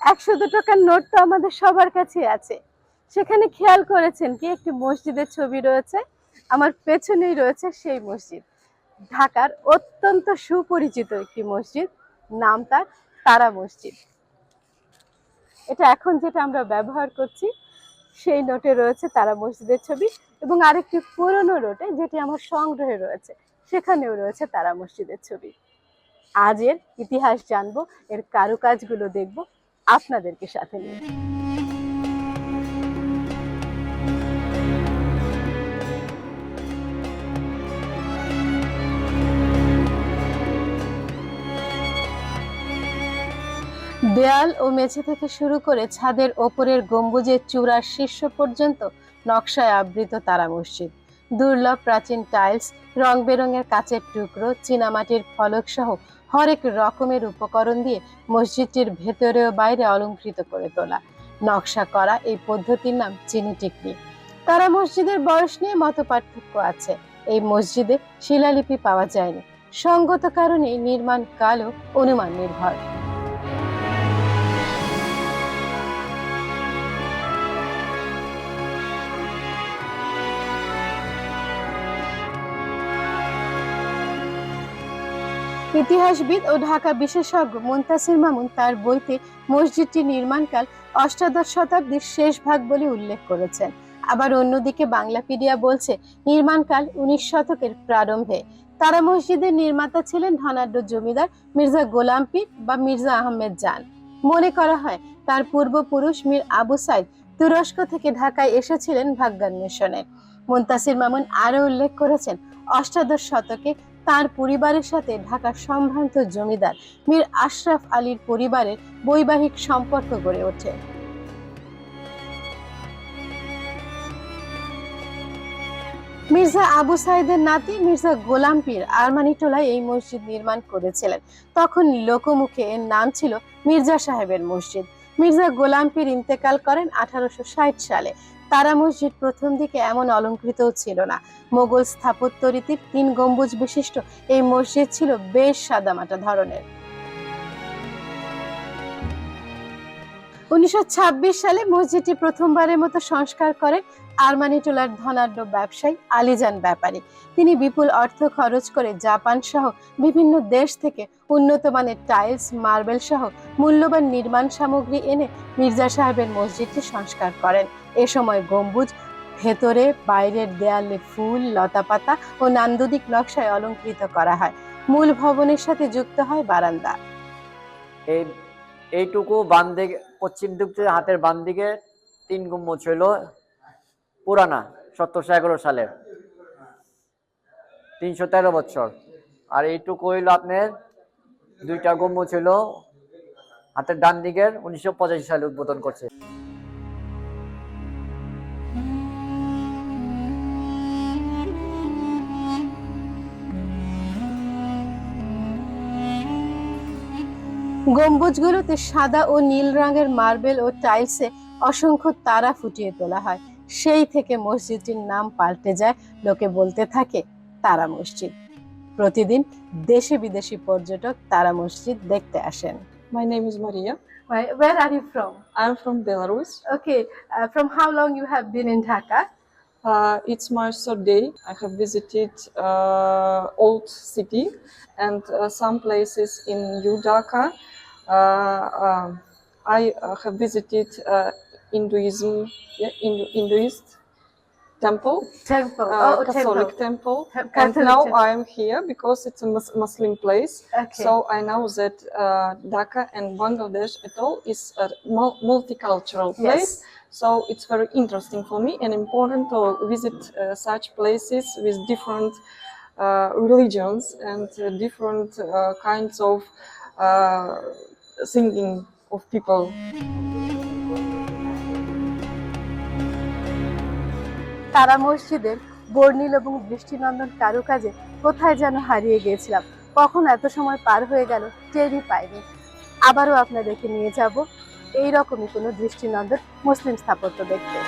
একশো দু টাকার নোট তো আমাদের সবার কাছে আছে। সেখানে খেয়াল করেছেন কি? একটি মসজিদের ছবি রয়েছে, আমার পেছনেই রয়েছে সেই মসজিদ। ঢাকার অত্যন্ত সুপরিচিত একটি মসজিদ, নাম তার তারা মসজিদ। এটা এখন যেটা আমরা ব্যবহার করছি, সেই নোটে রয়েছে তারা মসজিদের ছবি এবং আরেকটি পুরনো নোটে যেটি আমার সংগ্রহে রয়েছে, সেখানেও রয়েছে তারা মসজিদের ছবি। আজের ইতিহাস জানব, এর কারুকাজগুলো দেখব আপনাদেরকে সাথে নিয়ে। দেয়াল ও মেঝে থেকে শুরু করে ছাদের ওপরের গম্বুজের চূড়ার শীর্ষ পর্যন্ত নকশায় আবৃত তারা মসজিদ। দুর্লভ প্রাচীন টাইলস, রং বেরঙের কাচের টুকরো, চীনামাটির ফলক সহ হরেক রকমের উপকরণ দিয়ে মসজিদটির ভেতরে ও বাইরে অলঙ্কৃত করে তোলা। নকশা করা এই পদ্ধতির নাম চিনি টিকলি তারা মসজিদের বয়স নিয়ে মত পার্থক্য আছে। এই মসজিদে শিলালিপি পাওয়া যায়নি। সঙ্গত কারণে নির্মাণ কালও অনুমান নির্ভর। ইতিহাসবিদ ও ঢাকা বিশেষজ্ঞ মুনতাসির মামুন তার বইতে মসজিদটি নির্মাণকাল অষ্টাদশ শতাব্দীর শেষ ভাগ বলে উল্লেখ করেছেন। আবার অন্যদিকে বাংলাপিডিয়া বলছে, নির্মাণকাল উনিশ শতকের প্রারম্ভে। তারা মসজিদের নির্মাতা ছিলেন ধনাঢ্য জমিদার মির্জা গোলাম পীর বা মির্জা আহমেদ জান। মনে করা হয়, তার পূর্বপুরুষ মীর আবু সাইদ তুরস্ক থেকে ঢাকায় এসেছিলেন ভাগ্যান্বেষণে। মুনতাসির মামুন আরও উল্লেখ করেছেন, অষ্টাদশ শতকে তার পরিবারের সাথে ঢাকার সম্ভ্রান্ত জমিদার মীর আশরাফ আলীর পরিবারের বৈবাহিক সম্পর্ক গড়ে ওঠে। মির্জা আবু সাইদের নাতি মির্জা গোলাম পীর আরমানিটোলায় এই মসজিদ নির্মাণ করেছিলেন। তখন লোকমুখে এর নাম ছিল মির্জা সাহেবের মসজিদ। মির্জা গোলাম পীর ইন্তেকাল করেন আঠারোশো ষাট সালে। তারা মসজিদ প্রথম দিকে এমন অলঙ্কৃত ছিল না। মোগল স্থাপত্য রীতির তিন গম্বুজ বিশিষ্ট। এই মসজিদ ছিল বেশ সাদামাটা ধরনের। উনিশশো ছাব্বিশ সালে মসজিদটি প্রথমবারের মতো সংস্কার করে আরমানিটোলার ধনাঢ্য ব্যবসায়ী আলিজান ব্যাপারী। তিনি বিপুল অর্থ খরচ করে জাপান সহ বিভিন্ন দেশ থেকে উন্নত মানের টাইলস, মার্বেল সহ মূল্যবান নির্মাণ সামগ্রী এনে মির্জা সাহেবের মসজিদটি সংস্কার করেন। এ সময় গম্বুজ, ভেতরে, বাইরের দেয়ালে ফুল, লতাপাতা ও নান্দনিক নকশায় অলঙ্কৃত করা হয়। মূল ভবনের সাথে যুক্ত হয় বারান্দা। এই, এইটুকু বাম দিকে, পশ্চিম দিক হাতের বাম দিকে তিন গম্বুজ ছিল পুরানা সতেরোশো এগারো সালের। তিনশো তেরো বছর। আর এইটুকু হইল আপনার, দুইটা গম্বুজ ছিল হাতের ডান দিকের, উনিশশো পঁচাশি সালে উদ্বোধন করছে। গম্বুজগুলোতে সাদা ও নীল রঙের মার্বেল ও টাইলসে অসংখ্য তারা ফুটিয়ে তোলা হয়। সেই থেকে মসজিদটির নাম পাল্টে যায় লোকে বলতে থাকে তারা মসজিদ প্রতিদিন দেশে বিদেশি পর্যটক তারা মসজিদ দেখতে আসেন My name is Maria. Where are you from? I'm from Belarus. Okay, uh, from how long you have been in Dhaka? Uh, it's my third day. I have visited uh, old city and uh, some places in New Dhaka. Uh, um, I uh, have visited uh, Hinduism, yeah, Hindu, Hinduist temple, Temple. uh, oh, Catholic temple. temple. And now temple. I am here because it's a Mus- Muslim place. Okay. So I know that uh, Dhaka and Bangladesh at all is a mul- multicultural place. yes. So it's very interesting for me and important to visit uh, such places with different uh, religions and uh, different uh, kinds of uh, singing of people. তারা মসজিদের বর্ণিল এবং দৃষ্টিনন্দন কারুকাজে কোথায় যেন হারিয়ে গিয়েছিলাম। কখন এত সময় পার হয়ে গেল টেরই পাইনি। আবারও আপনাদেরকে নিয়ে যাব। এই রকমই কোনো দৃষ্টিনন্দন মুসলিম স্থাপত্য দেখতে।